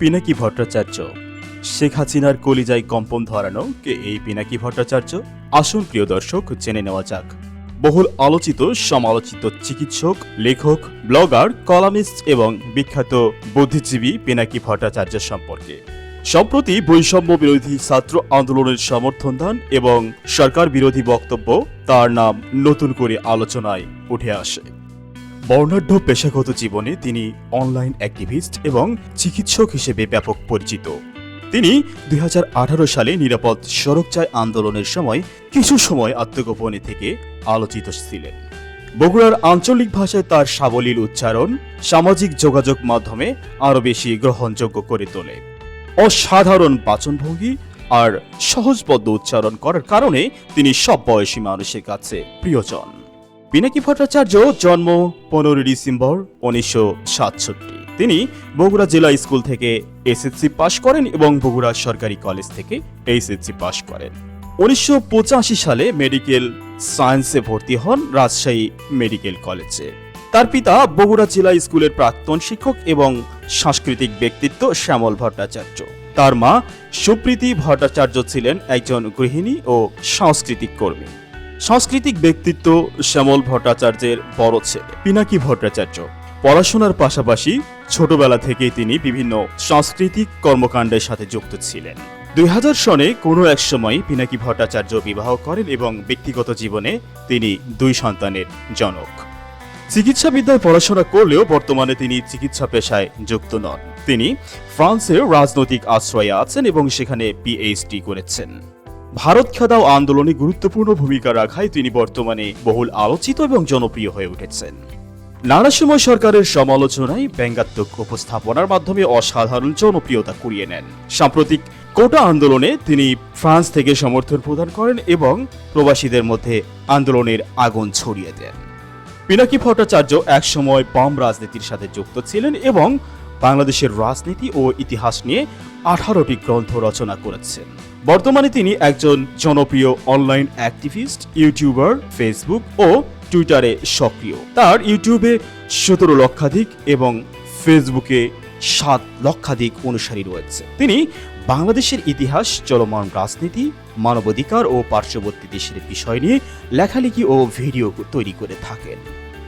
পিনাকি ভট্টাচার্য। শেখ হাসিনার কলিজায় কম্পন ধরানো কে এই পিনাকি ভট্টাচার্য? আসুন প্রিয় দর্শক, জেনে নেওয়া যাক। বহুল আলোচিত, সমালোচিত চিকিৎসক, লেখক, ব্লগার, কলামিস্ট এবং বিখ্যাত বুদ্ধিজীবী পিনাকি ভট্টাচার্য সম্পর্কে। সম্প্রতি বৈষম্য বিরোধী ছাত্র আন্দোলনের সমর্থন দান এবং সরকার বিরোধী বক্তব্য তার নাম নতুন করে আলোচনায় উঠে আসে। বর্ণাঢ্য পেশাগত জীবনে তিনি অনলাইন অ্যাক্টিভিস্ট এবং চিকিৎসক হিসেবে ব্যাপক পরিচিত। তিনি দুই হাজার আঠারো সালে নিরাপদ সড়কচাই আন্দোলনের সময় কিছু সময় আত্মগোপনে থেকে আলোচিত ছিলেন। বগুড়ার আঞ্চলিক ভাষায় তার সাবলীল উচ্চারণ সামাজিক যোগাযোগ মাধ্যমে আরও বেশি গ্রহণযোগ্য করে তোলে। অসাধারণ বাচনভঙ্গি আর সহজবদ্ধ উচ্চারণ করার কারণে তিনি সব বয়সী মানুষের কাছে প্রিয়জন। পিনাকি ভট্টাচার্য জন্ম পনেরোই ডিসেম্বর উনিশশো সাতষট্টি। তিনি বগুড়া জেলা স্কুল থেকে এসএসসি পাশ করেন এবং বগুড়া সরকারি কলেজ থেকে এইচএসসি পাশ করেন। উনিশশো পঁচাশি সালে মেডিকেল সায়েন্সে ভর্তি হন রাজশাহী মেডিকেল কলেজে। তার পিতা বগুড়া জেলা স্কুলের প্রাক্তন শিক্ষক এবং সাংস্কৃতিক ব্যক্তিত্ব শ্যামল ভট্টাচার্য। তার মা সুপ্রীতি ভট্টাচার্য ছিলেন একজন গৃহিণী ও সাংস্কৃতিক কর্মী। সাংস্কৃতিক ব্যক্তিত্ব শ্যামল ভট্টাচার্যের বড় ছেলে। পিনাকি ভট্টাচার্য পড়াশোনার পাশাপাশি ছোটবেলা থেকেই তিনি বিভিন্ন সাংস্কৃতিক কর্মকাণ্ডের সাথে যুক্ত ছিলেন। দুই হাজার সনে কোনো এক সময় পিনাকি ভট্টাচার্য বিবাহ করেন এবং ব্যক্তিগত জীবনে তিনি দুই সন্তানের জনক। চিকিৎসাবিদ্যায় পড়াশোনা করলেও বর্তমানে তিনি চিকিৎসা পেশায় যুক্ত নন। তিনি ফ্রান্সের রাজনৈতিক আশ্রয়ে আছেন এবং সেখানে পিএইচডি করেছেন। ভারত খেদাও আন্দোলনে গুরুত্বপূর্ণ ভূমিকা রাখায় তিনি বর্তমানে বহুল আলোচিত এবং জনপ্রিয় হয়ে উঠেছেন। নানা সময় সরকারের সমালোচনায় ব্যঙ্গাত্মক উপস্থাপনার মাধ্যমে অসাধারণ জনপ্রিয়তা কুড়িয়ে নেন। সাম্প্রতিক কোটা আন্দোলনে তিনি ফ্রান্স থেকে সমর্থন প্রদান করেন এবং প্রবাসীদের মধ্যে আন্দোলনের আগুন ছড়িয়ে দেন। পিনাকি ভট্টাচার্য একসময় বাম রাজনীতির সাথে যুক্ত ছিলেন এবং বাংলাদেশের রাজনীতি ও ইতিহাস নিয়ে আঠারোটি গ্রন্থ রচনা করেছেন। বর্তমানে তিনি একজন জনপ্রিয় অনলাইন অ্যাক্টিভিস্ট, ইউটিউবার, ফেসবুক ও টুইটারে সক্রিয়। তার ইউটিউবে সতেরো লক্ষাধিক এবং ফেসবুকে সাত লক্ষাধিক অনুসারী রয়েছে। তিনি বাংলাদেশের ইতিহাস, চলমান রাজনীতি, মানবাধিকার ও পার্শ্ববর্তী দেশের বিষয় নিয়ে লেখালেখি ও ভিডিও তৈরি করে থাকেন।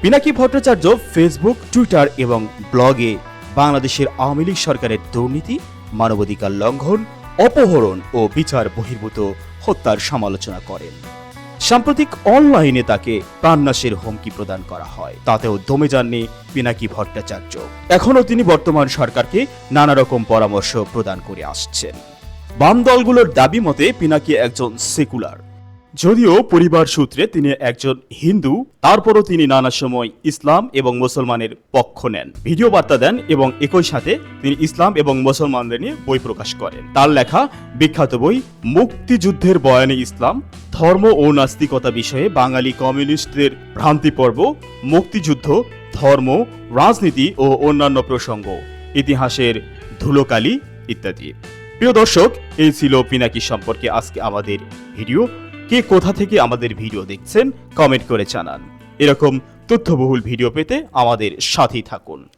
পিনাকি ভট্টাচার্য ফেসবুক, টুইটার এবং ব্লগে বাংলাদেশের আওয়ামী লীগ সরকারের দুর্নীতি, মানবাধিকার লঙ্ঘন, অপহরণ ও বিচার বহির্ভূত হত্যার সমালোচনা করেন। সাম্প্রতিক অনলাইনে তাকে প্রাণনাশের হুমকি প্রদান করা হয়। তাতেও দমে যাননি পিনাকি ভট্টাচার্য। এখনও তিনি বর্তমান সরকারকে নানা রকম পরামর্শ প্রদান করে আসছেন। বাম দলগুলোর দাবি মতে পিনাকি একজন সেকুলার। যদিও পরিবার সূত্রে তিনি একজন হিন্দু, তারপরও তিনি নানা সময় ইসলাম এবং মুসলমানের পক্ষ নেন। ভিডিও বার্তা দেন এবং একই সাথে তিনি ইসলাম এবং মুসলমানদের নিয়ে বই প্রকাশ করেন। তার লেখা বিখ্যাত বই, মুক্তিযুদ্ধের বয়ানে ইসলাম, ধর্ম ও নাস্তিকতা বিষয়ে বাঙালি কমিউনিস্টদের ভ্রান্তি পর্ব, মুক্তিযুদ্ধ, ধর্ম, রাজনীতি ও অন্যান্য প্রসঙ্গ, ইতিহাসের ধুলোকালি ইত্যাদি। প্রিয় দর্শক, এই ছিল পিনাকি সম্পর্কে আজকে আমাদের ভিডিও। কে কোথা থেকে আমাদের ভিডিও দেখছেন কমেন্ট করে জানান। এরকম তথ্যবহুল ভিডিও পেতে আমাদের সাথেই থাকুন।